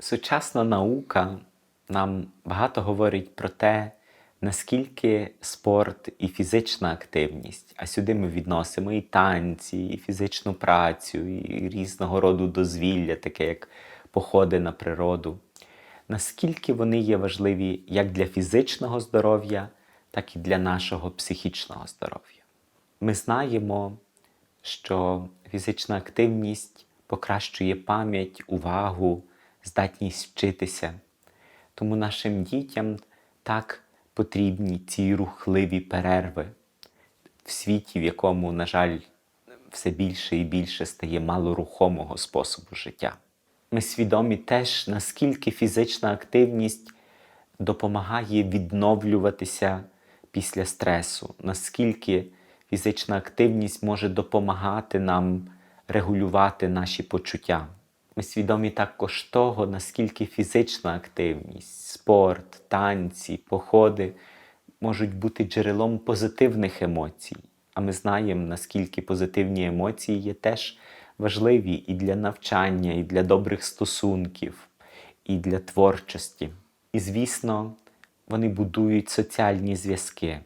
Сучасна наука нам багато говорить про те, наскільки спорт і фізична активність, а сюди ми відносимо і танці, і фізичну працю, і різного роду дозвілля, таке як походи на природу, наскільки вони є важливі як для фізичного здоров'я, так і для нашого психічного здоров'я. Ми знаємо, що фізична активність покращує пам'ять, увагу, здатність вчитися. Тому нашим дітям так потрібні ці рухливі перерви в світі, в якому, на жаль, все більше і більше стає малорухомого способу життя. Ми свідомі теж, наскільки фізична активність допомагає відновлюватися після стресу, наскільки фізична активність може допомагати нам регулювати наші почуття. Ми свідомі також того, наскільки фізична активність, спорт, танці, походи можуть бути джерелом позитивних емоцій. А ми знаємо, наскільки позитивні емоції є теж важливі і для навчання, і для добрих стосунків, і для творчості. І, звісно, вони будують соціальні зв'язки,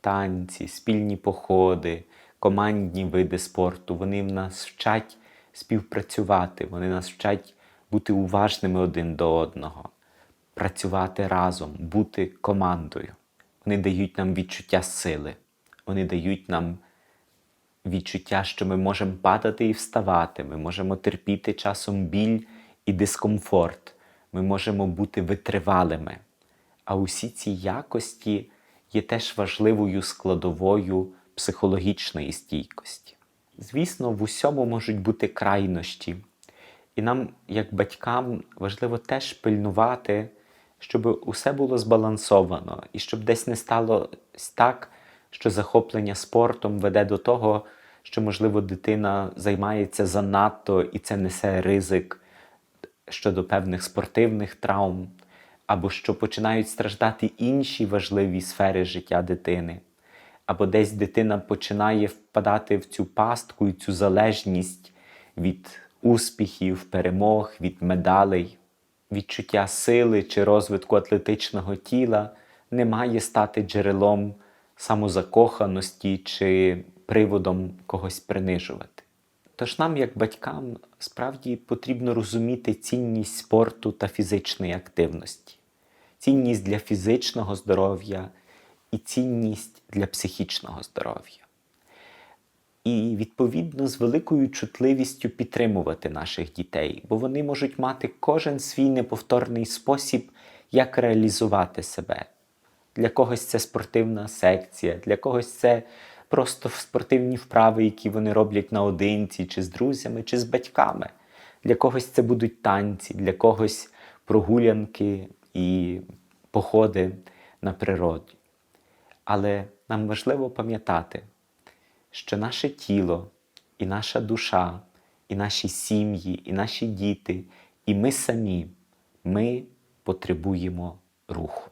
танці, спільні походи, командні види спорту. Вони в нас вчать співпрацювати, вони нас вчать бути уважними один до одного, працювати разом, бути командою. Вони дають нам відчуття сили, вони дають нам відчуття, що ми можемо падати і вставати, ми можемо терпіти часом біль і дискомфорт, ми можемо бути витривалими. А усі ці якості є теж важливою складовою психологічної стійкості. Звісно, в усьому можуть бути крайнощі, і нам, як батькам, важливо теж пильнувати, щоб усе було збалансовано, і щоб десь не стало так, що захоплення спортом веде до того, що, можливо, дитина займається занадто і це несе ризик щодо певних спортивних травм, або що починають страждати інші важливі сфери життя дитини, або десь дитина починає впадати в цю пастку і цю залежність від успіхів, перемог, від медалей. Відчуття сили чи розвитку атлетичного тіла не має стати джерелом самозакоханості чи приводом когось принижувати. Тож нам, як батькам, справді потрібно розуміти цінність спорту та фізичної активності, цінність для фізичного здоров'я і цінність для психічного здоров'я. І, відповідно, з великою чутливістю підтримувати наших дітей, бо вони можуть мати кожен свій неповторний спосіб, як реалізувати себе. Для когось це спортивна секція, для когось це просто спортивні вправи, які вони роблять наодинці, чи з друзями, чи з батьками. Для когось це будуть танці, для когось прогулянки і походи на природі. Але нам важливо пам'ятати, що наше тіло, і наша душа, і наші сім'ї, і наші діти, і ми самі, ми потребуємо руху.